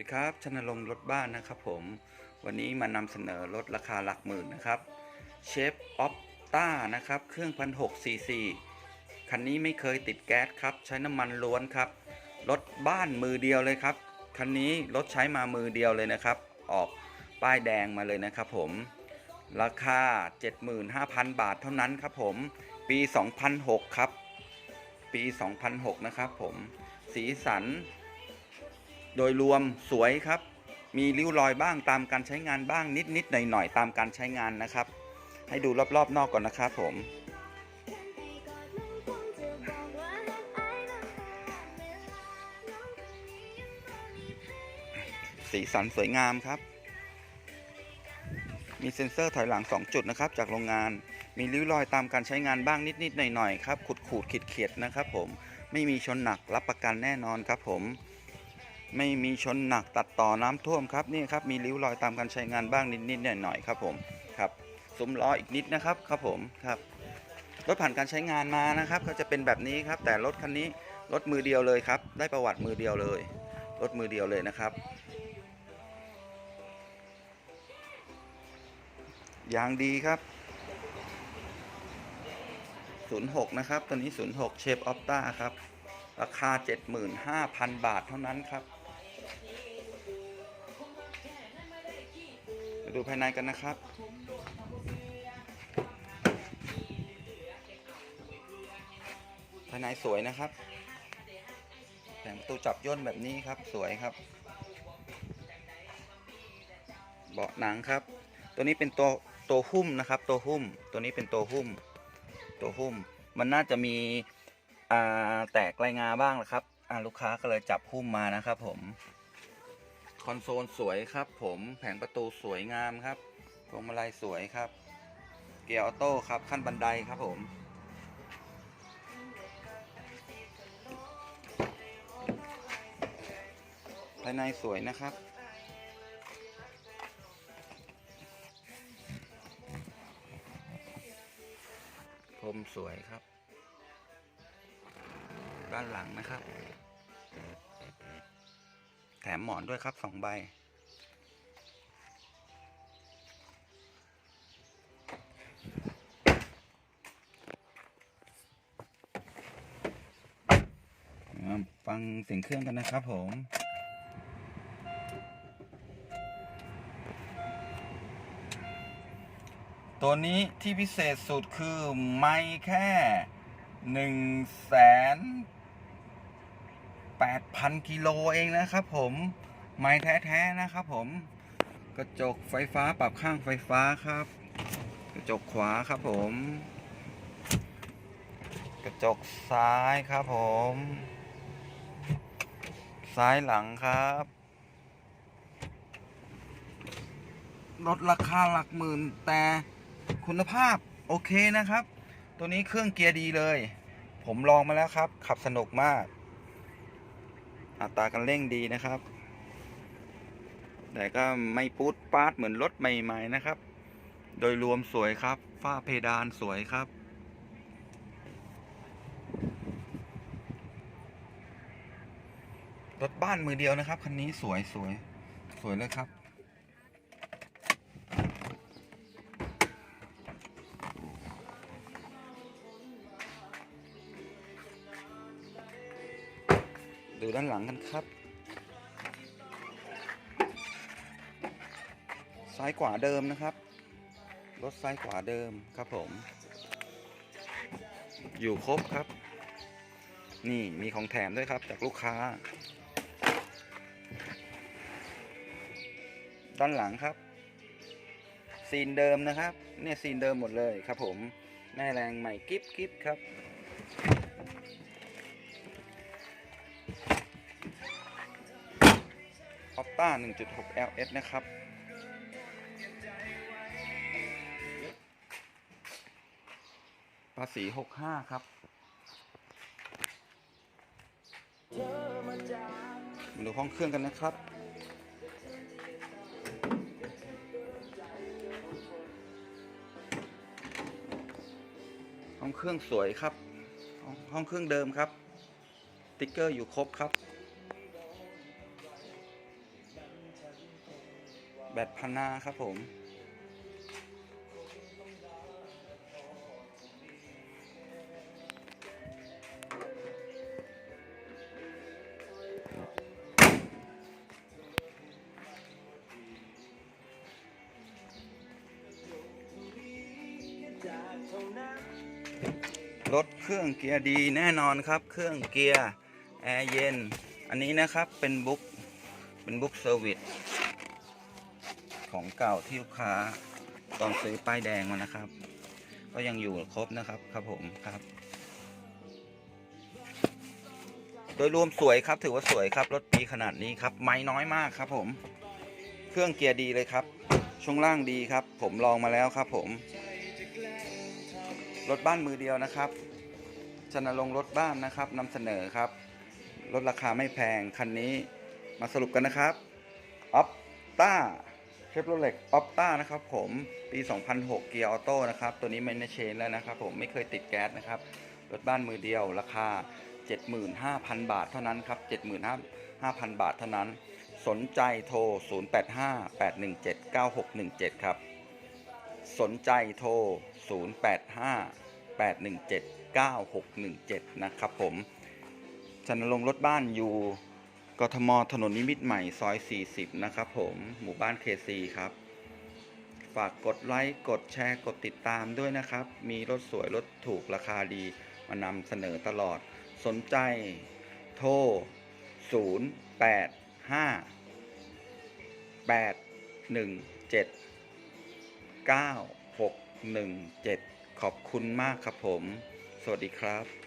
ดีครับชนรงรถบ้านนะครับผม วันนี้มานำเสนอรถราคาหลักหมื่นนะครับเชฟออฟต้านะครับ เครื่องพันหกซีซีคันนี้ไม่เคยติดแก๊สครับ ใช้น้ำมันล้วนครับ รถบ้านมือเดียวเลยครับ คันนี้รถใช้มามือเดียวเลยนะครับ ออกป้ายแดงมาเลยนะครับผม ราคา 75,000 บาทเท่านั้นครับผม ปี 2006 ครับ ปี 2006 นะครับผม สีสัน โดยรวมสวยครับ มีริ้วรอยบ้างตามการใช้งานบ้างนิดนิดหน่อยหน่อยๆตามการใช้งานนะครับ ให้ดูรอบๆนอกก่อนนะครับผมสีสันสวยงามครับ มีเซ็นเซอร์ถอยหลัง 2 จุดนะครับ จากโรงงาน มีริ้วรอยตามการใช้งานบ้างนิด ๆ หน่อย ๆ ครับขุดขูดขีดเขียดๆนะครับผม ไม่มีชนหนักรับประกันแน่นอนครับผม ไม่มีชนหนักตัดต่อน้ำท่วมครับนี่ครับมีริ้วรอยตามการใช้งานบ้างนิดๆหน่อยๆครับผมครับซุ้มล้ออีกนิดนะครับครับผมครับรถผ่านการใช้งานมานะครับ ก็จะเป็นแบบนี้ครับ แต่รถคันนี้รถมือเดียวเลยครับ ได้ประวัติมือเดียวเลยรถมือเดียวเลยนะครับยางดีครับ 06 นะครับ ตัวนี้ 06 เชฟออฟต้าครับ ราคา 75,000 บาทเท่านั้นครับ ดูภายในกันนะครับ ภายในสวยนะครับแผงประตูจับย่นแบบนี้ครับสวยครับ เบาะหนังครับ ตัวนี้เป็นตัวตัวหุ้มนะครับ ตัวหุ้มตัวนี้เป็นตัวหุ้ม ตัวหุ้ม มันน่าจะมีแตกรายงาบ้างนะครับลูกค้าก็เลยจับหุ้มมานะครับผม คอนโซลสวยครับ ผมแผงประตูสวยงามครับพวงมาลัยสวยครับ เกียร์ออโต้ครับขั้นบันไดครับผมภายในสวยนะครับ พรมสวยครับ ด้านหลังนะครับ แถมหมอนด้วยครับสองใบ ฟังเสียงเครื่องกันนะครับผมตัวนี้ที่พิเศษสุดคือ ไม่แค่หนึ่งแส นแปดพันกิโลเองนะครับผมไม่แท้ๆนะครับผม กระจกไฟฟ้าปรับข้างไฟฟ้าครับ กระจกขวาครับผม กระจกซ้ายครับผม ซ้ายหลังครับลดราคาหลักหมื่นแต่คุณภาพโอเคนะครับ ตัวนี้เครื่องเกียร์ดีเลย ผมลองมาแล้วครับ ขับสนุกมาก อัตราการเร่งดีนะครับ แต่ก็ไม่ปูดปาดเหมือนรถใหม่ๆนะครับ โดยรวมสวยครับ ฝ้าเพดานสวยครับ รถบ้านมือเดียวนะครับ คันนี้สวยสวยสวยเลยครับ ดูด้านหลังกันครับ ซ้ายขวาเดิมนะครับ รถซ้ายขวาเดิมครับผม อยู่ครบครับ นี่มีของแถมด้วยครับ จากลูกค้า ด้านหลังครับ ซีนเดิมนะครับ เนี่ยซีนเดิมหมดเลยครับผม แม่แรงใหม่กิฟกิฟครับ ต้า 1.6 LS นะครับ ภาษี 65 ครับ มาดูห้องเครื่องกันนะครับ ห้องเครื่องสวยครับ ห้องห้องเครื่องเดิมครับ ติ๊กเกอร์อยู่ครบครับ แบตพันนาครับผม รถเครื่องเกียร์ดีแน่นอนครับ เครื่องเกียร์ แอร์เย็น อันนี้นะครับเป็นบุ๊กเป็นบุ๊กเซอร์วิส ของเก่าที่ลูกค้าตอนซื้อป้ายแดงมานะครับ ก็ยังอยู่ครบนะครับครับผมครับ โดยรวมสวยครับถือว่าสวยครับรถปีขนาดนี้ครับ ไม้น้อยมากครับผม เครื่องเกียร์ดีเลยครับ ช่วงล่างดีครับ ผมลองมาแล้วครับ ผมรถบ้านมือเดียวนะครับชนะลงรถบ้านนะครับนำเสนอครับลดราคาไม่แพงคันนี้มาสรุปกันนะครับออปต้า เชฟโรเล็กออปต้านะครับผมปี 2006 เกียร์ออโต้นะครับ ตัวนี้ไม่นเชนแล้วนะครับผมไม่เคยติดแก๊สนะครับรถบ้านมือเดียวราคา 75,000 บาทเท่านั้นครับ75,000 บาทเท่านั้น สนใจโทร 0858179617 ครับ สนใจโทร 0858179617 นะครับผมชนลงรถบ้านอยู่ กทมถนนนิมิตรใหม่ซอย 40 นะครับผม หมู่บ้านเคซีครับ ฝากกดไลค์ กดแชร์ กดติดตามด้วยนะครับ มีรถสวย รถถูกราคาดีมานำเสนอตลอด สนใจโทร 085 817 9617 ขอบคุณมากครับผม สวัสดีครับ